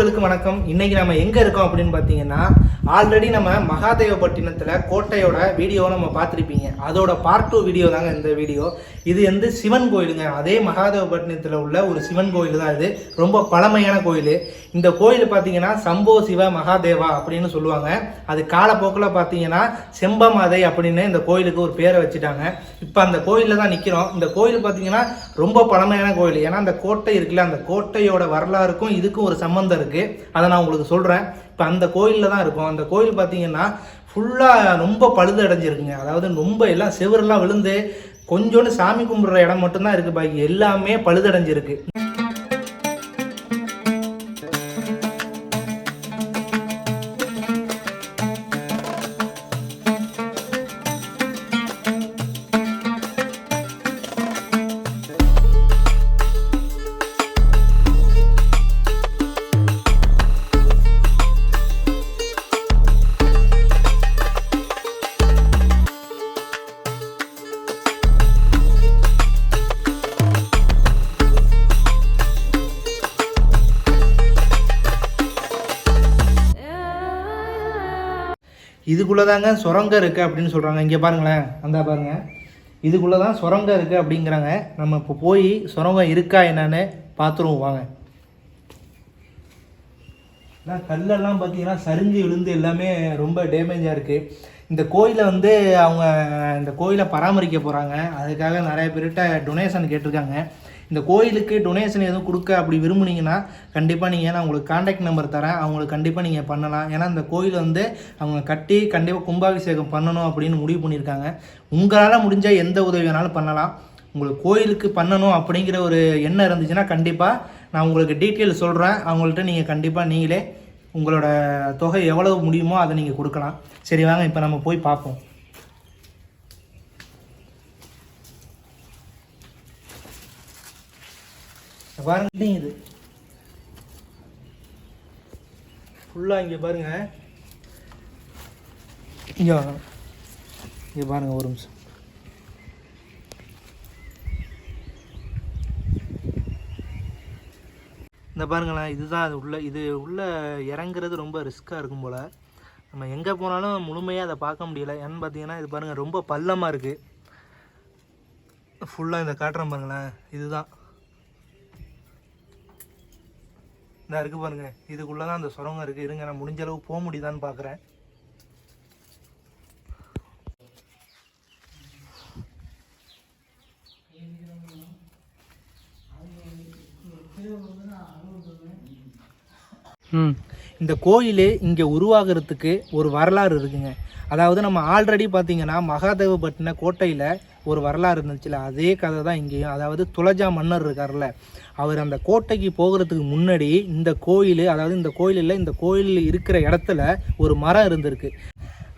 உறவுகளுக்கு வணக்கம். இன்னைக்கு நம்ம எங்க இருக்கோம் அப்படின்னு பார்த்தீங்கன்னா ஆல்ரெடி நம்ம மகாதேவப்பட்டினத்தில் கோட்டையோட வீடியோ நம்ம பார்த்துருப்பீங்க. அதோட பார்ட் டூ வீடியோ தாங்க இந்த வீடியோ இது வந்து சிவன் கோயிலுங்க. அதே மகாதேவப்பட்டினத்தில் உள்ள ஒரு சிவன் கோயில் தான் இது. ரொம்ப பழமையான கோயில். இந்த கோயில் பார்த்தீங்கன்னா சம்போ சிவ மகாதேவா அப்படின்னு சொல்லுவாங்க. அது காலப்போக்கில் பார்த்தீங்கன்னா செம்பமாதை அப்படின்னு இந்த கோயிலுக்கு ஒரு பேரை வச்சுட்டாங்க. இப்போ அந்த கோயிலில் தான் நிற்கிறோம் இந்த கோயில் பார்த்தீங்கன்னா ரொம்ப பழமையான கோயில். ஏன்னா அந்த கோட்டை இருக்குல்ல அந்த கோட்டையோட வரலாறுக்கும் இதுக்கும் ஒரு சம்மந்தம் இருக்குது அதை நான் உங்களுக்கு சொல்கிறேன் இப்போ அந்த கோயிலில் தான் இருக்கும். அந்த கோயில் பார்த்தீங்கன்னா ஃபுல்லாக ரொம்ப பழுது அடைஞ்சிருக்குங்க. அதாவது ரொம்ப எல்லாம் செவரெல்லாம் விழுந்து கொஞ்சோண்டு சாமி கும்பிட்ற இடம் மட்டும்தான் இருக்குது பாக்கி எல்லாமே பழுதடைஞ்சிருக்கு இதுக்குள்ளே தாங்க சுரங்கம் இருக்குது அப்படின்னு சொல்கிறாங்க இங்கே பாருங்களேன் அந்த பாருங்க. இதுக்குள்ளே தான் சுரங்கம் இருக்குது அப்படிங்கிறாங்க. நம்ம இப்போ போய் சுரங்கம் இருக்கா என்னன்னு பார்த்துருவோம் வாங்க. ஆனால் கல்லெல்லாம் பார்த்தீங்கன்னா சரிஞ்சு விழுந்து எல்லாமே ரொம்ப டேமேஜாக இருக்குது இந்த கோயிலை வந்து அவங்க இந்த கோயிலை பராமரிக்க போகிறாங்க அதுக்காக நிறைய பேர்கிட்ட டொனேஷன் கேட்டிருக்காங்க. இந்த கோயிலுக்கு டொனேஷன் எதுவும் கொடுக்க அப்படி விரும்புனீங்கன்னா கண்டிப்பாக நீங்கள் நான் உங்களுக்கு காண்டாக்ட் நம்பர் தரேன். அவங்களுக்கு கண்டிப்பாக நீங்கள் பண்ணலாம். ஏன்னா இந்த கோயில் வந்து அவங்க கட்டி கண்டிப்பாக கும்பாபிஷேகம் பண்ணணும் அப்படின்னு முடிவு பண்ணியிருக்காங்க. உங்களால் முடிஞ்சால் எந்த உதவி வேணாலும் பண்ணலாம். உங்களுக்கு கோயிலுக்கு பண்ணணும் அப்படிங்கிற ஒரு எண்ணம் இருந்துச்சுன்னா கண்டிப்பாக நான் உங்களுக்கு டீட்டெயில் சொல்கிறேன் அவங்கள்ட்ட நீங்கள் கண்டிப்பாக நீங்களே உங்களோட தொகை எவ்வளவு முடியுமோ அதை நீங்கள் கொடுக்கலாம். சரி வாங்க இப்போ நம்ம போய் பார்ப்போம். பாருங்க இது. ஃபுல்லாக இங்கே பாருங்க. இங்கே வாங்க. இங்கே பாருங்க ஒரு நிமிஷம். இந்த பாருங்களேன் இதுதான் அது உள்ள இது உள்ள இறங்குறது ரொம்ப ரிஸ்க்காக இருக்கும் போல். நம்ம எங்கே போனாலும் முழுமையாக அதை பார்க்க முடியல. ஏன்னு பார்த்தீங்கன்னா இது பாருங்கள் ரொம்ப பள்ளமாக இருக்குது ஃபுல்லாக இந்த காட்டுறேன் பாருங்களேன் இதுதான். இந்த இருக்குது பாருங்க. இதுக்குள்ளே தான் அந்த சுரங்கம் இருக்குது இருங்க நான் முடிஞ்ச அளவு போக முடியுதான்னு பார்க்குறேன் ம். இந்த கோயில் இங்கே உருவாகிறதுக்கு ஒரு வரலாறு இருக்குங்க. அதாவது நம்ம ஆல்ரெடி பார்த்திங்கன்னா மகாதேவப்பட்டின கோட்டையில் ஒரு வரலாறு இருந்துச்சுல அதே கதை தான் இங்கேயும். அதாவது துளஜா மன்னர் இருக்கார்ல அவர் அந்த கோட்டைக்கு போகிறதுக்கு முன்னாடி இந்த கோயில் அதாவது இந்த கோயிலில் இந்த கோயிலில் இருக்கிற இடத்துல ஒரு மரம் இருந்திருக்கு.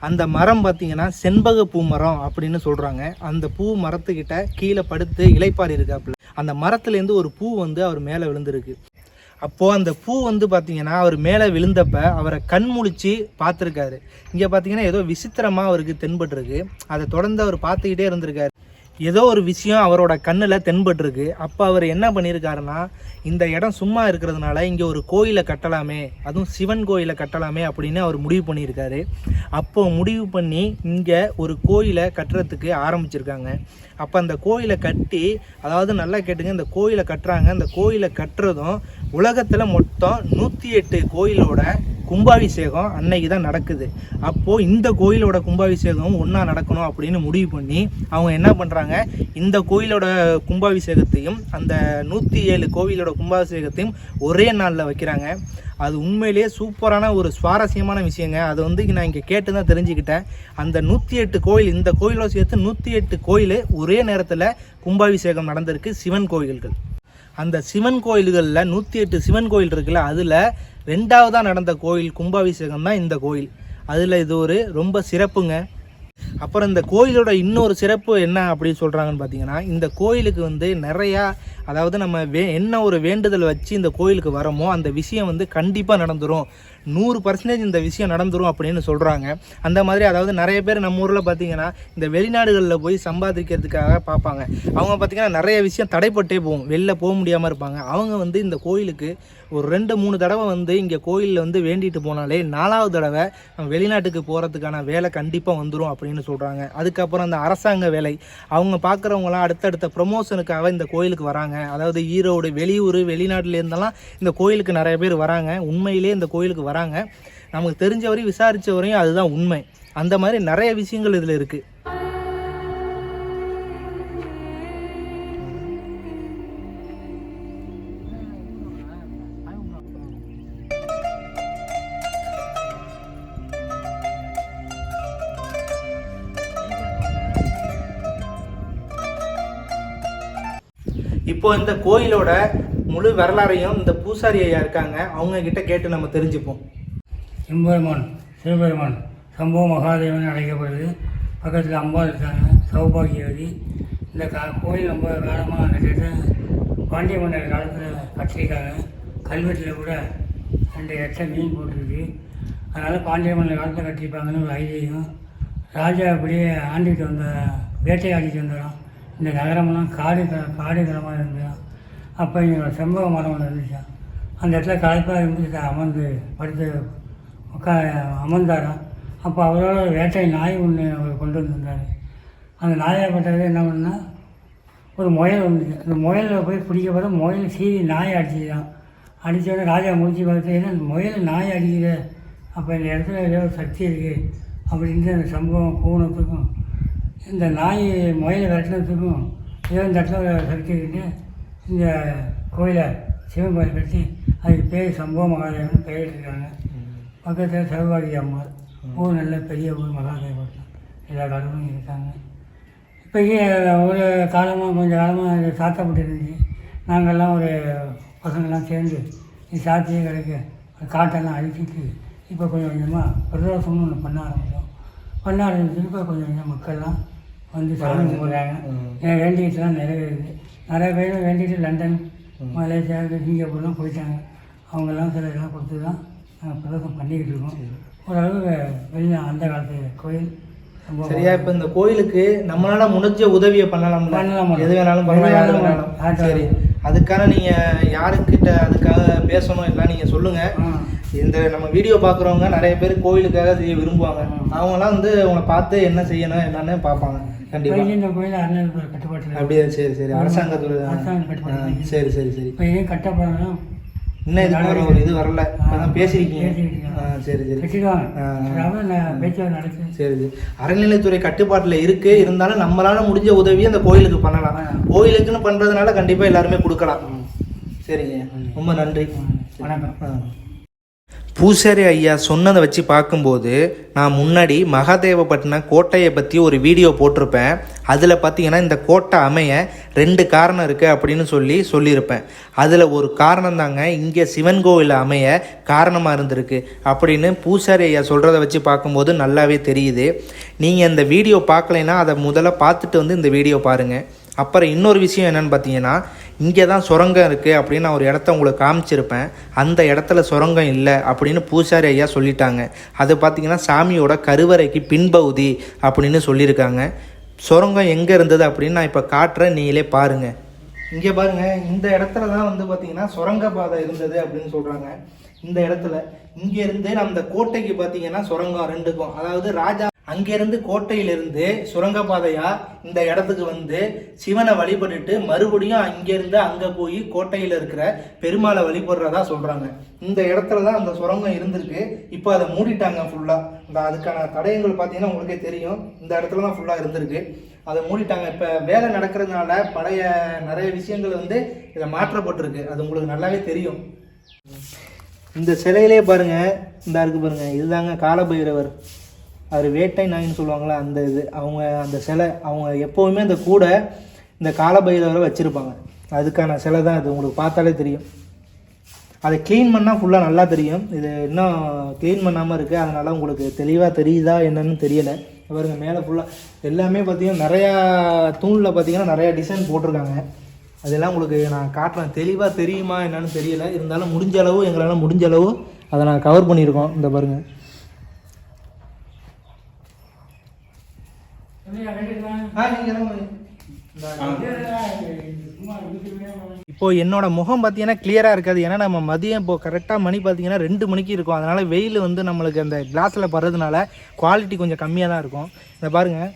அந்த மரம் பார்த்திங்கன்னா செண்பக பூ மரம் அப்படின்னு சொல்கிறாங்க அந்த பூ மரத்துக்கிட்ட கீழே படுத்து இலைப்பாரி இருக்காப்புல. அந்த மரத்துலேருந்து ஒரு பூ வந்து அவர் மேலே விழுந்திருக்கு. அப்போது அந்த பூ வந்து பார்த்திங்கன்னா அவர் மேலே விழுந்தப்ப அவரை கண் முழிச்சு பார்த்துருக்காரு. இங்கே பார்த்தீங்கன்னா ஏதோ விசித்திரமாக அவருக்கு தென்பட்டுருக்கு. அதை தொடர்ந்து அவர் பார்த்துக்கிட்டே இருந்திருக்காரு. ஏதோ ஒரு விஷயம் அவரோட கண்ணில் தென்பட்டிருக்கு. அப்போ அவர் என்ன பண்ணியிருக்காருன்னா இந்த இடம் சும்மா இருக்கிறதுனால இங்கே ஒரு கோயிலை கட்டலாமே அதுவும் சிவன் கோயிலை கட்டலாமே அப்படின்னு அவர் முடிவு பண்ணியிருக்காரு. அப்போ முடிவு பண்ணி இங்கே ஒரு கோயிலை கட்டுறதுக்கு ஆரம்பிச்சிருக்காங்க. அப்போ அந்த கோயிலை கட்டி அதாவது நல்லா கேட்டுங்க இந்த கோயிலை கட்டுறாங்க. அந்த கோயிலை கட்டுறதும் உலகத்தில் மொத்தம் நூற்றி எட்டு கோயிலோட கும்பாபிஷேகம் அன்னைக்கு தான் நடக்குது. அப்போது இந்த கோயிலோட கும்பாபிஷேகம் ஒன்றா நடக்கணும் அப்படின்னு முடிவு பண்ணி அவங்க என்ன பண்ணுறாங்க இந்த கோயிலோட கும்பாபிஷேகத்தையும் அந்த நூற்றி ஏழு கோவிலோட கும்பாபிஷேகத்தையும் ஒரே நாளில் வைக்கிறாங்க. அது உண்மையிலேயே சூப்பரான ஒரு சுவாரஸ்யமான விஷயங்க. அதை வந்து நான் இங்கே கேட்டு தான் தெரிஞ்சுக்கிட்டேன். அந்த நூற்றி எட்டு கோயில் இந்த கோயிலோட சேர்த்து நூற்றி எட்டு கோயில் ஒரே நேரத்தில் கும்பாபிஷேகம் நடந்திருக்கு சிவன் கோயில்கள். அந்த சிவன் கோயில்களில் நூற்றி எட்டு சிவன் கோயில் இருக்குல்ல அதில் ரெண்டாவதாக நடந்த கோயில் கும்பாபிஷேகம் தான் இந்த கோயில். அதில் இது ஒரு ரொம்ப சிறப்புங்க. அப்புறம் இந்த கோயிலோட இன்னொரு சிறப்பு என்ன அப்படின்னு சொல்கிறாங்கன்னு பார்த்தீங்கன்னா இந்த கோயிலுக்கு வந்து நிறையா அதாவது நம்ம வே என்ன ஒரு வேண்டுதல் வச்சு இந்த கோயிலுக்கு வரோமோ அந்த விஷயம் வந்து கண்டிப்பாக நடந்துடும் நூறு பர்சன்டேஜ் இந்த விஷயம் நடந்துரும் அப்படின்னு சொல்கிறாங்க அந்த மாதிரி அதாவது நிறைய பேர் நம்ம ஊரில் பார்த்தீங்கன்னா இந்த வெளிநாடுகளில் போய் சம்பாதிக்கிறதுக்காக பார்ப்பாங்க அவங்க பார்த்திங்கன்னா நிறைய விஷயம் தடைப்பட்டே போகும். வெளில போக முடியாமல் இருப்பாங்க. அவங்க வந்து இந்த கோயிலுக்கு ஒரு ரெண்டு மூணு தடவை வந்து இங்கே கோயிலில் வந்து வேண்டிட்டு போனாலே நாலாவது தடவை நம்ம வெளிநாட்டுக்கு போகிறதுக்கான வேலை கண்டிப்பாக வந்துடும் அப்படின்னு சொல்கிறாங்க அதுக்கப்புறம் அந்த அரசாங்க வேலை அவங்க பார்க்குறவங்களாம் அடுத்தடுத்த ப்ரொமோஷனுக்காக இந்த கோயிலுக்கு வராங்க. அதாவது ஈரோடு வெளியூர் வெளிநாட்டிலேருந்தெல்லாம் இந்த கோயிலுக்கு நிறைய பேர் வராங்க. உண்மையிலே இந்த கோயிலுக்கு வராங்க. நமக்கு தெரிஞ்ச வரையும் விசாரித்த வரையும் அதுதான் உண்மை. அந்த மாதிரி நிறைய விஷயங்கள் இதில் இருக்குது இப்போ இந்த கோயிலோட முழு வரலாறையும் இந்த பூசாரி ஐயா இருக்காங்க. அவங்க கிட்ட கேட்டு நம்ம தெரிஞ்சுப்போம். எம்பெருமான் சிவபெருமான் சம்பவ மகாதேவன் அழைக்கப்படுது. பக்கத்தில் அம்பாள் இருக்காங்க சௌபாகியவதி. இந்த கா கோயில் ரொம்ப காலமாக கிட்டத்தட்ட பாண்டிய மன்னர் காலத்தில் கட்டியிருக்காங்க. கல்வெட்டில் கூட ரெண்டு எட்டை மீன் போட்டிருக்கு. அதனால் பாண்டிய மன்னர் காலத்தில் கட்டியிருப்பாங்கன்னு ஒரு ஐதீகம். ராஜா அப்படியே ஆண்டிட்டு வந்த வேட்டையாடிட்டு வந்துடும் இந்த நகரமெல்லாம் காடு க காடு கிளமாக இருந்தோம் அப்போ இங்கே செம்பக மரம் ஒன்று இருந்துச்சா. அந்த இடத்துல கலப்பாக இருந்து அமர்ந்து படுத்து உட்கா அமர்ந்தாராம் அப்போ அவரோட வேட்டை நாய் ஒன்று அவர் கொண்டு வந்திருந்தார். அந்த நாயை பட்டது என்ன பண்ணால் ஒரு முயல் வந்துச்சு. அந்த முயலில் போய் பிடிக்க போகிற முயல் சீரி நாயை அடிச்சுதான் அடித்தோடனே ராஜா முடிச்சு பார்த்து ஏன்னா முயல் நாய் அடிக்குது? அப்போ இந்த இடத்துல ஏதோ சக்தி இருக்குது அப்படின்ட்டு அந்த சம்பவம் கூணத்துக்கும் இந்த நாய் முயலை விரட்டினதுக்கும் ஏதோ இந்த இடத்துல இருக்குது இந்த கோயிலை சிவன் கோயில் கட்டி அதுக்கு பேர் சம்பவ மகாதேவன் பெயர் இருக்காங்க பக்கத்தில் சிவபாடி அம்மாள் ஊர் நல்ல பெரிய ஊர் மகாதேவன் எல்லா கடவுளும் இருக்காங்க. இப்போக்கி ஒரு காலமாக கொஞ்சம் காலமாக சாத்தப்பட்டு இருந்துச்சு நாங்கள்லாம் ஒரு பசங்கள்லாம் சேர்ந்து சாத்தியே கிடைக்க. காட்டெல்லாம் அழிச்சிட்டு இப்போ கொஞ்சம் கொஞ்சமாக பிரதோஷம்னு ஒன்று பண்ண ஆரம்பித்தோம் ஆரம்பிச்சு இப்போ கொஞ்சம் கொஞ்சம் மக்கள்லாம் வந்து சாமி கும்பிட்றாங்க. என் வேண்டிக்கிட்டுலாம் நிறைவேறுது. நிறைய பேர் வேண்டிட்டு லண்டன் மலேசியா சிங்கப்பூர்லாம் போயிட்டாங்க. அவங்கெல்லாம் சில இதெல்லாம் கொடுத்து தான் நாங்கள் பிரதோஷம் பண்ணிக்கிட்டு இருக்கோம். ஓரளவு வெளியே அந்த காலத்து கோயில் சரியா இப்போ இந்த கோயிலுக்கு நம்மளால முடிஞ்ச உதவியை பண்ணலாம்ல? பண்ணலாம். எது வேணாலும் பண்ணலாம் யாரு வேணாலும் யார்கிட்ட சரி. அதுக்கான நீங்க யாருக்கிட்ட அதுக்காக பேசணும் எல்லாம் நீங்க சொல்லுங்க. ஆ. இந்த நம்ம வீடியோ பார்க்குறவங்க நிறைய பேர் கோயிலுக்காக செய்ய விரும்புவாங்க. அவங்களாம் வந்து உங்களை பார்த்து என்ன செய்யணும் என்னன்னு பார்ப்பாங்க. கண்டிப்பா. இப்போதைக்கு இந்த கோயில் அண்ணன் கட்டுப்பாட்டில் அப்படியே சரி சரி. அரசாங்கத்துல சரி சரி சரி. இப்போ இதே கட்டப்படணும் இன்னும் இது மாதிரி ஒரு இது வரல. இப்பதான் பேசியிருக்கீங்க. சரி சரி. சரி சரி அறநிலைத்துறை கட்டுப்பாட்டுல இருக்கு. இருந்தாலும் நம்மளால முடிஞ்ச உதவியை அந்த கோயிலுக்கு பண்ணலாம். கோயிலுக்குன்னு பண்றதுனால கண்டிப்பா எல்லாருமே கொடுக்கலாம். சரிங்க. ரொம்ப நன்றி. வணக்கம். பூசாரி ஐயா சொன்னதை வச்சு பார்க்கும்போது நான் முன்னாடி மகாதேவப்பட்டினம் கோட்டையை பற்றி ஒரு வீடியோ போட்டிருப்பேன். அதில் பார்த்தீங்கன்னா இந்த கோட்டை அமைய ரெண்டு காரணம் இருக்குது அப்படின்னு சொல்லி சொல்லியிருப்பேன். அதில் ஒரு காரணம் தாங்க இங்கே சிவன் கோவில் அமைய காரணமாக இருந்திருக்கு அப்படின்னு பூசாரி ஐயா சொல்கிறத வச்சு பார்க்கும்போது நல்லாவே தெரியுது. நீங்கள் இந்த வீடியோ பார்க்கலைன்னா அதை முதல்ல பார்த்துட்டு வந்து இந்த வீடியோ பாருங்கள் அப்புறம் இன்னொரு விஷயம் என்னன்னு பார்த்தீங்கன்னா இங்கே தான் சுரங்கம் இருக்குது அப்படின்னு நான் ஒரு இடத்த உங்களுக்கு காமிச்சிருப்பேன். அந்த இடத்துல சுரங்கம் இல்லை அப்படின்னு பூசாரி ஐயா சொல்லிட்டாங்க. அது பார்த்தீங்கன்னா சாமியோட கருவறைக்கு பின்பகுதி அப்படின்னு சொல்லியிருக்காங்க. சுரங்கம் எங்கே இருந்தது அப்படின்னு நான் இப்போ காட்டுறேன் நீங்களே பாருங்கள் இங்கே பாருங்கள் இந்த இடத்துல தான் வந்து பார்த்திங்கன்னா சுரங்க பாதை இருந்தது அப்படின்னு சொல்கிறாங்க இந்த இடத்துல இங்கேருந்து நம்ம கோட்டைக்கு பார்த்தீங்கன்னா சுரங்கம் ரெண்டுக்கும் அதாவது ராஜா அங்கேருந்து கோட்டையிலிருந்து சுரங்கப்பாதையா இந்த இடத்துக்கு வந்து சிவனை வழிபட்டுட்டு மறுபடியும் அங்கேருந்து அங்கே போய் கோட்டையில் இருக்கிற பெருமாளை வழிபடுறதா சொல்கிறாங்க இந்த இடத்துல தான் அந்த சுரங்கம் இருந்திருக்கு. இப்போ அதை மூடிட்டாங்க ஃபுல்லாக இந்த அதுக்கான தடயங்கள் பார்த்தீங்கன்னா உங்களுக்கே தெரியும். இந்த இடத்துல தான் ஃபுல்லாக இருந்திருக்கு. அதை மூடிட்டாங்க. இப்போ வேலை நடக்கிறதுனால பழைய நிறைய விஷயங்கள் வந்து இதில் மாற்றப்பட்டிருக்கு. அது உங்களுக்கு நல்லாவே தெரியும். இந்த சிலையிலே பாருங்கள் இந்த இருக்கு பாருங்கள் இதுதாங்க காலபைரவர். அவர் வேட்டை நாயின்னு சொல்லுவாங்களே அந்த இது அவங்க அந்த சிலை அவங்க எப்போவுமே அந்த கூடை இந்த காலபைரவரை வச்சுருப்பாங்க. அதுக்கான சிலை தான் அது உங்களுக்கு பார்த்தாலே தெரியும். அதை க்ளீன் பண்ணால் ஃபுல்லாக நல்லா தெரியும். இது இன்னும் க்ளீன் பண்ணாமல் இருக்குது அதனால் உங்களுக்கு தெளிவாக தெரியுதா என்னன்னு தெரியலை. பாருங்க மேலே ஃபுல்லாக எல்லாமே பார்த்தீங்கன்னா நிறையா தூணில் பார்த்தீங்கன்னா நிறையா டிசைன் போட்டிருக்காங்க. அதெல்லாம் உங்களுக்கு நான் காட்டுறேன். தெளிவாக தெரியுமா என்னன்னு தெரியல. இருந்தாலும் முடிஞ்ச அளவு எங்களால் முடிஞ்ச அளவு அதை நான் கவர் பண்ணியிருக்கோம். இந்த பாருங்கள் இப்போ என்னோட முகம் பார்த்தீங்கன்னா கிளியராக இருக்காது. ஏன்னா நம்ம மதியம் இப்போ கரெக்டாக மணி பார்த்தீங்கன்னா ரெண்டு மணிக்கு இருக்கும். அதனால் வெயில் வந்து நம்மளுக்கு அந்த கிளாஸில் படுறதுனால குவாலிட்டி கொஞ்சம் கம்மியாக தான் இருக்கும். இந்த பாருங்கள்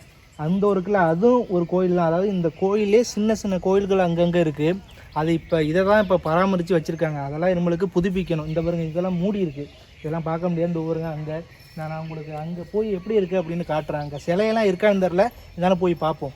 அந்த ஒரு இருக்குல்ல அதுவும் ஒரு கோயில் தான். அதாவது இந்த கோயிலே சின்ன சின்ன கோயில்கள் அங்கங்கே இருக்குது அது இப்போ இதை தான் இப்போ பராமரித்து வச்சுருக்காங்க. அதெல்லாம் நம்மளுக்கு புதுப்பிக்கணும். இந்த பாருங்க இதெல்லாம் மூடி இருக்குது இதெல்லாம் பார்க்க முடியாது. இந்த ஊருங்க அங்கே. நான் உங்களுக்கு அங்கே போய் எப்படி இருக்குது அப்படின்னு காட்டுறேன் அங்கே சிலையெல்லாம் இருக்கான்னு தெரில இதனால் போய் பார்ப்போம்.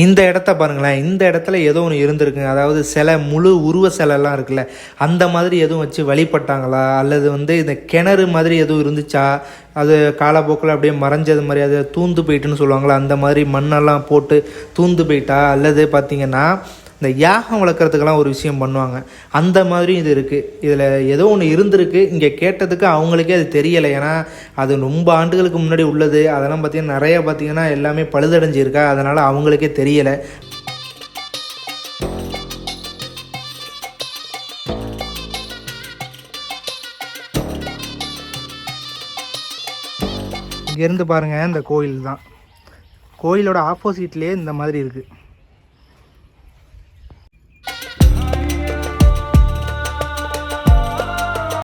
இந்த இடத்த பாருங்களேன் இந்த இடத்துல ஏதோ ஒன்று இருந்திருக்குங்க அதாவது சிலை முழு உருவ சிலைலாம் இருக்குல்ல அந்த மாதிரி எதுவும் வச்சு வழிபட்டாங்களா? அல்லது வந்து இந்த கிணறு மாதிரி எதுவும் இருந்துச்சா? அது காலப்போக்கில் அப்படியே மறைஞ்சது மாதிரி அது தூந்து போயிட்டுன்னு சொல்லுவாங்களா? அந்த மாதிரி மண்ணெல்லாம் போட்டு தூந்து போயிட்டா? அல்லது பார்த்தீங்கன்னா இந்த யாகம் வளர்க்குறதுக்கெல்லாம் ஒரு விஷயம் பண்ணுவாங்க. அந்த மாதிரி இது இருக்குது இதில் ஏதோ ஒன்று இருந்திருக்கு. இங்கே கேட்டதுக்கு அவங்களுக்கே அது தெரியலை. ஏன்னா அது ரொம்ப ஆண்டுகளுக்கு முன்னாடி உள்ளது. அதெல்லாம் பார்த்திங்கன்னா நிறையா பார்த்திங்கன்னா எல்லாமே பழுதடைஞ்சிருக்கா. அதனால் அவங்களுக்கே தெரியலை. இங்கேருந்து பாருங்கள் இந்த கோயில் தான் கோயிலோட ஆப்போசிட்லேயே இந்த மாதிரி இருக்குது